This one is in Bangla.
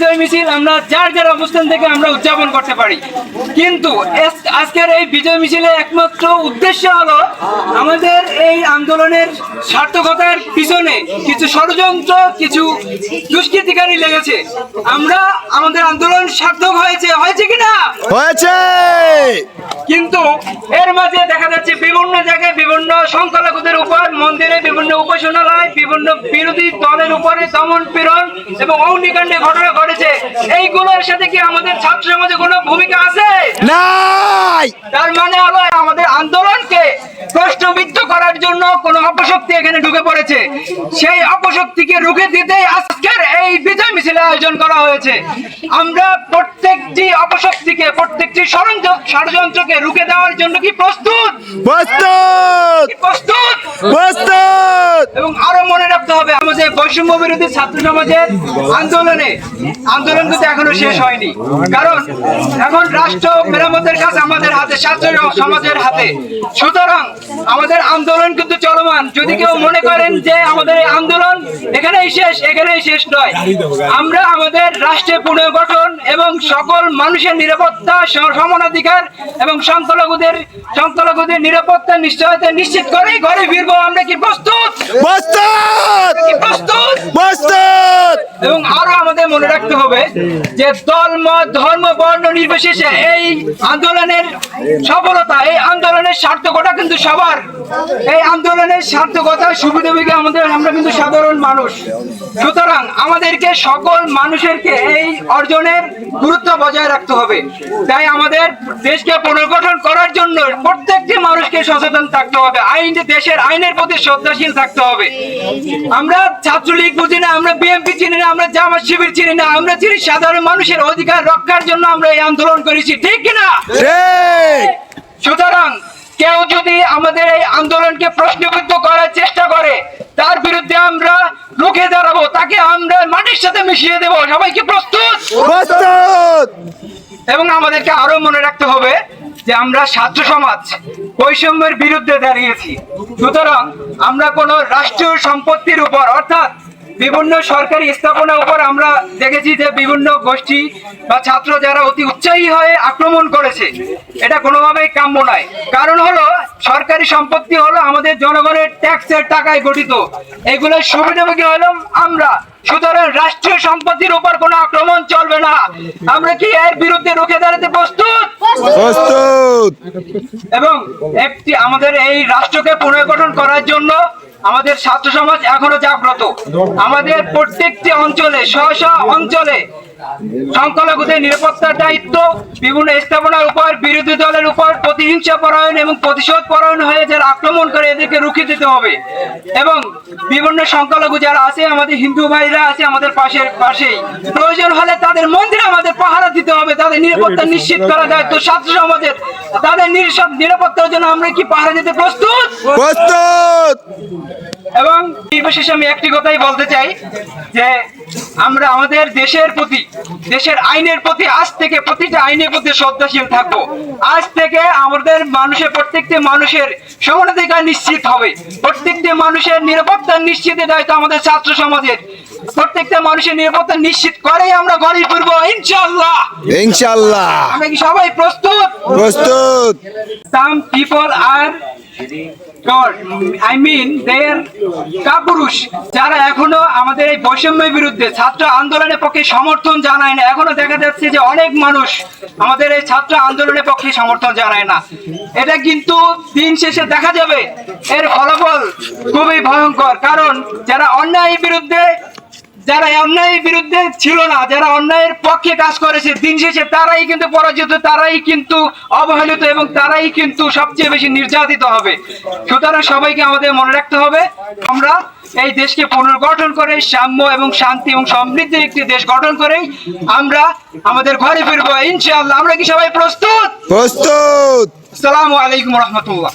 বিজয় মিছিল আমরা যার যার অবস্থান থেকে আমরা উদযাপন করতে পারি। কিন্তু আজকের এই বিজয় মিছিলের একমাত্র উদ্দেশ্য হলো আমাদের এই আন্দোলনের সার্থকতার পিছনে কিছু ষড়যন্ত্র, কিছু দুষ্কৃতিকারী লেগেছে। আমরা আমাদের আন্দোলন সার্থক হয়েছে হয়েছে কিনা? হয়েছে! মাঝে দেখা যাচ্ছে বিভিন্ন জায়গায় বিভিন্ন সংখ্যালঘুদের উপর মন্দিরে বিভিন্ন উপাসনালয় বিভিন্ন বিরোধী দলের উপরে দমন পীড়ন এবং অগ্নিকাণ্ডে ঘটনা ঘটেছে। এইগুলোর সাথে কি আমাদের ছাত্র সমাজে কোনো ভূমিকা আছে? নাই! তার মানে হলো আমাদের আন্দোলনকে প্রশ্নবিদ্ধ করার জন্য কোন অপশক্তি এখানে ঢুকে পড়েছে। সেই অপশক্তিকে রুখে দিতেই আজকের এই বিজয় আয়োজন করা হয়েছে। আমরা প্রত্যেকটি অপশক্তিকে প্রত্যেকটি ষড়যন্ত্র- ষড়যন্ত্রকে রুখে দেওয়ার জন্য কি প্রস্তুত? প্রস্তুত! প্রস্তুত? প্রস্তুত! এবং আরও মনে রাখতে হবে আমাদের বৈষম্য বিরোধী ছাত্র সমাজের আন্দোলনে আন্দোলন কিন্তু এখনও শেষ হয়নি। কারণ এখন রাষ্ট্র মেরামতের কাজ আমাদের হাতে ছাত্র সমাজের হাতে। সুতরাং আমাদের আন্দোলন কিন্তু চলমান। যদি কেউ মনে করেন যে আমাদের এই আন্দোলন এখানেই শেষ এখানেই শেষ নয়। আমরা আমাদের রাষ্ট্রের পুনর্গঠন এবং সকল মানুষের নিরাপত্তা সমানাধিকার এবং সংখ্যালঘুদের সংখ্যালঘুদের নিরাপত্তা নিশ্চয়তা নিশ্চিত করেই ঘরে ফিরবো। আমরা কি প্রস্তুত? প্রস্তুত! কি প্রস্তুত? প্রস্তুত! এবং আরও মনে রাখতে হবে যে দল, মত, ধর্ম, বর্ণ নির্বিশেষে এই আন্দোলনের সফলতা, এই আন্দোলনের সার্থকতা কিন্তু সবার। এই আন্দোলনের সার্থকতা সুবিধাভোগী আমাদের, আমরা কিন্তু সাধারণ মানুষ। সুতরাং আমাদেরকে সকল মানুষেরকে এই অর্জনের গুরুত্ব বজায় রাখতে হবে। তাই আমাদের দেশকে পুনর্গঠন করার জন্য প্রত্যেকটি মানুষকে সচেতন থাকতে হবে। আইন, দেশের আইনের প্রতি শ্রদ্ধাশীল থাকতে হবে। আমরা ছাত্রলীগ বুঝি না, আমরা বিএনপি চিনি না, আমরা জামাত শিবির চিনি না আমরা চিনি সাধারণ মানুষের অধিকার রক্ষার জন্য আমরা এই আন্দোলন করেছি ঠিক কিনা সুতরাং কেউ যদি আমাদের এই আন্দোলনকে প্রশ্নবিদ্ধ করার চেষ্টা করে তার বিরুদ্ধে আমরা রুখে দাঁড়াবো তাকে আমরা মাটির সাথে মিশিয়ে দেবো। সবাই কি প্রস্তুত? প্রস্তুত। এবং আমাদেরকে আরও মনে রাখতে হবে যে আমরা ছাত্র সমাজ বৈষম্যের বিরুদ্ধে দাঁড়িয়েছি। সুতরাং আমরা কোনো রাষ্ট্রীয় সম্পত্তির উপর অর্থাৎ বিভিন্ন সরকারি স্থাপনার উপর আমরা দেখেছি যে বিভিন্ন গোষ্ঠী বা ছাত্র যারা অতি উৎসাহী হয়ে আক্রমণ করেছে এটা কোনোভাবেই কাম্য নয়। কারণ হলো সরকারি সম্পত্তি হলো আমাদের জনগণের ট্যাক্সের টাকায় গঠিত। এগুলোর সুবিধাভোগী হলো আমরা। সুতরাং রাষ্ট্রীয় সম্পত্তির উপর কোনো আক্রমণ চলবে না। আমরা কি এর বিরুদ্ধে রুখে দাঁড়াতে প্রস্তুত? প্রস্তুত। এবং একটি আমাদের এই রাষ্ট্রকে পুনর্গঠন করার জন্য আমাদের ছাত্র সমাজ এখনও জাগ্রত। আমাদের প্রত্যেকটি অঞ্চলে স্ব স্ব অঞ্চলে সংখ্যালঘুদের নিরাপত্তার দায়িত্ব, বিভিন্ন স্থাপনার উপর বিরোধী দলের উপর প্রতিহিংসা পরায়ণ এবং প্রতিশোধ পরায়ণ হয়ে যারা আক্রমণ করে এদেরকে রুখে দিতে হবে। এবং বিভিন্ন সংখ্যালঘু যারা আছে, আমাদের হিন্দু ভাইরা আছে আমাদের পাশের, পাশেই। প্রয়োজন হলে তাদের মন্দিরে আমাদের পাহারা দিতে হবে, তাদের নিরাপত্তা নিশ্চিত করা দায়িত্ব ছাত্র সমাজের। তাদের নিরাপত্তার জন্য আমরা কি পাহারা দিতে প্রস্তুত? প্রস্তুত! এবং বিশেষে আমি একটি কথাই বলতে চাই যে আমরা আমাদের দেশের প্রতি দেশের আইনের প্রতি আজ থেকে প্রতিটা আইনের প্রতি শ্রদ্ধাশীল থাকব। আজ থেকে আমাদের মানুষের প্রত্যেকটি মানুষের সমানাধিকার নিশ্চিত হবে। প্রত্যেকটি মানুষের নিরাপত্তা নিশ্চিতের দায়িত্ব আমাদের ছাত্র সমাজের। প্রত্যেকটা মানুষের নিরাপত্তা নিশ্চিত করেই আমরা ঘরে ফিরবো ইনশাল্লাহ ইনশাল্লাহ আমরা কি সবাই প্রস্তুত? প্রস্তুত। some people are I mean their কাপুরুষ, যারা এখনও আমাদের এই বৈষম্যের বিরুদ্ধে ছাত্র আন্দোলনের পক্ষে সমর্থন জানায় না। দেখা যাচ্ছে যে অনেক মানুষ আমাদের এই ছাত্র আন্দোলনের পক্ষে সমর্থন জানায় না। এটা কিন্তু দিন শেষে দেখা যাবে। এর ফলাফল খুবই ভয়ঙ্কর। কারণ যারা অন্যায়ের বিরুদ্ধে যারা অন্যায়ের বিরুদ্ধে ছিল না যারা অন্যায়ের পক্ষে কাজ করেছে দিন শেষে তারাই কিন্তু পরাজিত তারাই কিন্তু অবহেলিত এবং তারাই কিন্তু সবচেয়ে বেশি নির্যাতিত হবে। সুতরাং সবাইকে আমাদের মনে রাখতে হবে আমরা এই দেশকে পুনর্গঠন করে সাম্য এবং শান্তি এবং সমৃদ্ধির একটি দেশ গঠন করেই আমরা আমাদের ঘরে ফিরবো। ইনশাআল্লাহ আমরা কি সবাই প্রস্তুত? প্রস্তুত! আসসালামু আলাইকুম রহমতুল্লাহ।